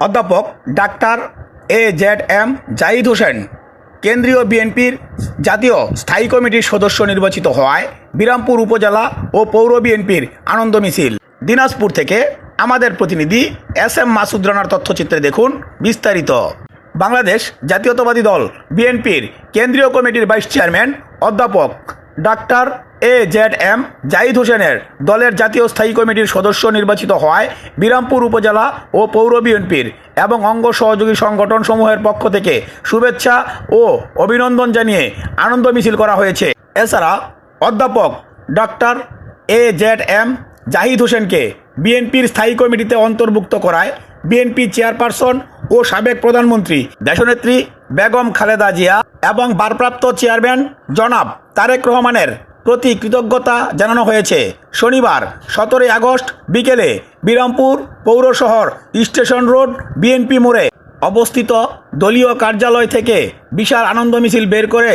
অধ্যাপক doctor A Z M Zahid Hossain, কেন্দ্রীয় বিএনপির জাতীয় স্থায়ী কমিটির সদস্য নির্বাচিত হওয়ায় বিরামপুর উপজেলা ও পৌর বিএনপির আনন্দ মিছিল। দিনাজপুর থেকে আমাদের প্রতিনিধি এস এম মাসুদ রানার তথ্যচিত্রে দেখুন বিস্তারিত। বাংলাদেশ জাতীয়তাবাদী দল বিএনপির কেন্দ্রীয় কমিটির ভাইস চেয়ারম্যান অধ্যাপক doctor A Z M Zahid হোসেনের দলের জাতীয় স্থায়ী কমিটির সদস্য নির্বাচিত হওয়ায় বিরামপুর উপজেলা ও পৌর বিএনপির এবং অঙ্গ সহযোগী সংগঠন সমূহের পক্ষ থেকে শুভেচ্ছা ও অভিনন্দন জানিয়ে আনন্দ মিছিল করা হয়েছে। এছাড়া অধ্যাপক doctor A Z M Zahid হোসেনকে বিএনপির স্থায়ী কমিটিতে অন্তর্ভুক্ত করায় বিএনপি চেয়ারপারসন ও সাবেক প্রধানমন্ত্রী, দেশনেত্রী বেগম খালেদা জিয়া এবং ভারপ্রাপ্ত চেয়ারম্যান জনাব তারেক রহমানের প্রতি কৃতজ্ঞতা জানানো হয়েছে। শনিবার, সতেরোই আগস্ট বিকেলে বিরামপুর পৌর শহর স্টেশন রোড বিএনপি মোড়ে অবস্থিত দলীয় কার্যালয় থেকে বিশাল আনন্দ মিছিল বের করে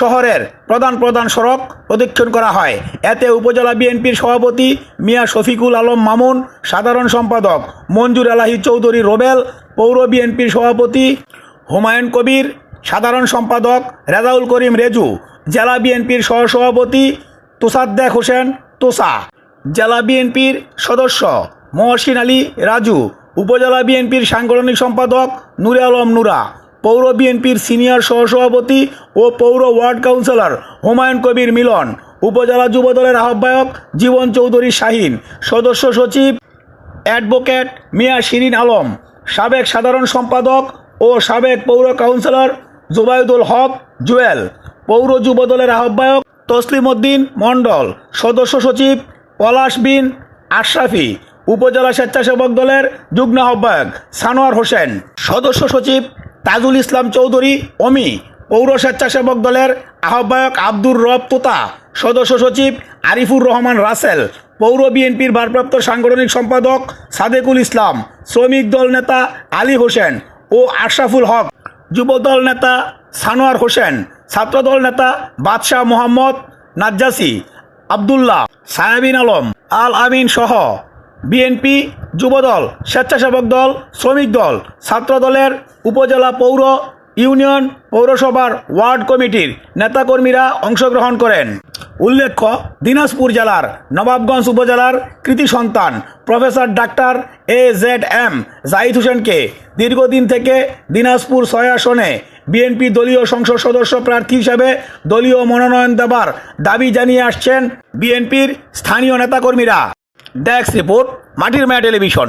শহরের প্রধান প্রধান সড়ক প্রদক্ষিণ করা হয়। এতে উপজেলা বিএনপির সভাপতি মিয়া শফিকুল আলম মামুন, সাধারণ সম্পাদক মঞ্জুর আলাহি চৌধুরী রোবেল, পৌর বিএনপির সভাপতি হুমায়ুন কবির, সাধারণ সম্পাদক রেজাউল করিম রেজু, জেলা বিএনপির সহসভাপতি তুষাদ্দেক হোসেন তোসা, জেলা বিএনপির সদস্য মহসিন আলী রাজু, উপজেলা বিএনপির সাংগঠনিক সম্পাদক নুরে আলম নুরা, পৌর বিএনপির সিনিয়র সহসভাপতি ও পৌর ওয়ার্ড কাউন্সিলর হুমায়ুন কবির মিলন, উপজেলা যুবদলের আহ্বায়ক জীবন চৌধুরী শাহিন, সদস্য সচিব অ্যাডভোকেট মিয়া শিরিন আলম, সাবেক সাধারণ সম্পাদক ও সাবেক পৌর কাউন্সিলর জুবায়দুল হক জুয়েল, পৌর যুবদলের আহ্বায়ক তসলিম উদ্দিন মণ্ডল, সদস্য সচিব পলাশ বিন আশরাফি, উপজেলা স্বেচ্ছাসেবক দলের যুগ্ম আহ্বায়ক সানোয়ার হোসেন, সদস্য সচিব তাজুল ইসলাম চৌধুরী, অমি, পৌর স্বেচ্ছাসেবক দলের আহ্বায়ক আব্দুর রব তোতা, সদস্য সচিব আরিফুর রহমান রাসেল, পৌর বিএনপির ভারপ্রাপ্ত সাংগঠনিক সম্পাদক সাদেকুল ইসলাম, শ্রমিক দল নেতা আলী হোসেন ও আশরাফুল হক, যুবদল নেতা সানোয়ার হোসেন, ছাত্রদল নেতা বাদশাহ মোহাম্মদ নাজ্জাসি, আবদুল্লাহ, সায়াবিন আলম, আল আমিন সহ বিএনপি যুবদল, স্বেচ্ছাসেবক দল, শ্রমিক দল ছাত্র দলের উপজেলা পৌর ইউনিয়ন পৌরসভার ওয়ার্ড কমিটির নেতাকর্মীরা অংশগ্রহণ করেন। উল্লেখ্য, দিনাজপুর জেলার নবাবগঞ্জ উপজেলার কৃতি সন্তান, professor doctor A Z M Zahid হোসেনকে দীর্ঘদিন থেকে দিনাজপুর ছয় আসনে বিএনপি দলীয় সংসদ সদস্য প্রার্থী হিসেবে দলীয় মনোনয়ন দেবার দাবি জানিয়ে আসছেন বিএনপির স্থানীয় নেতাকর্মীরা। ডেস্ক রিপোর্ট, মাটির মায়া টেলিভিশন।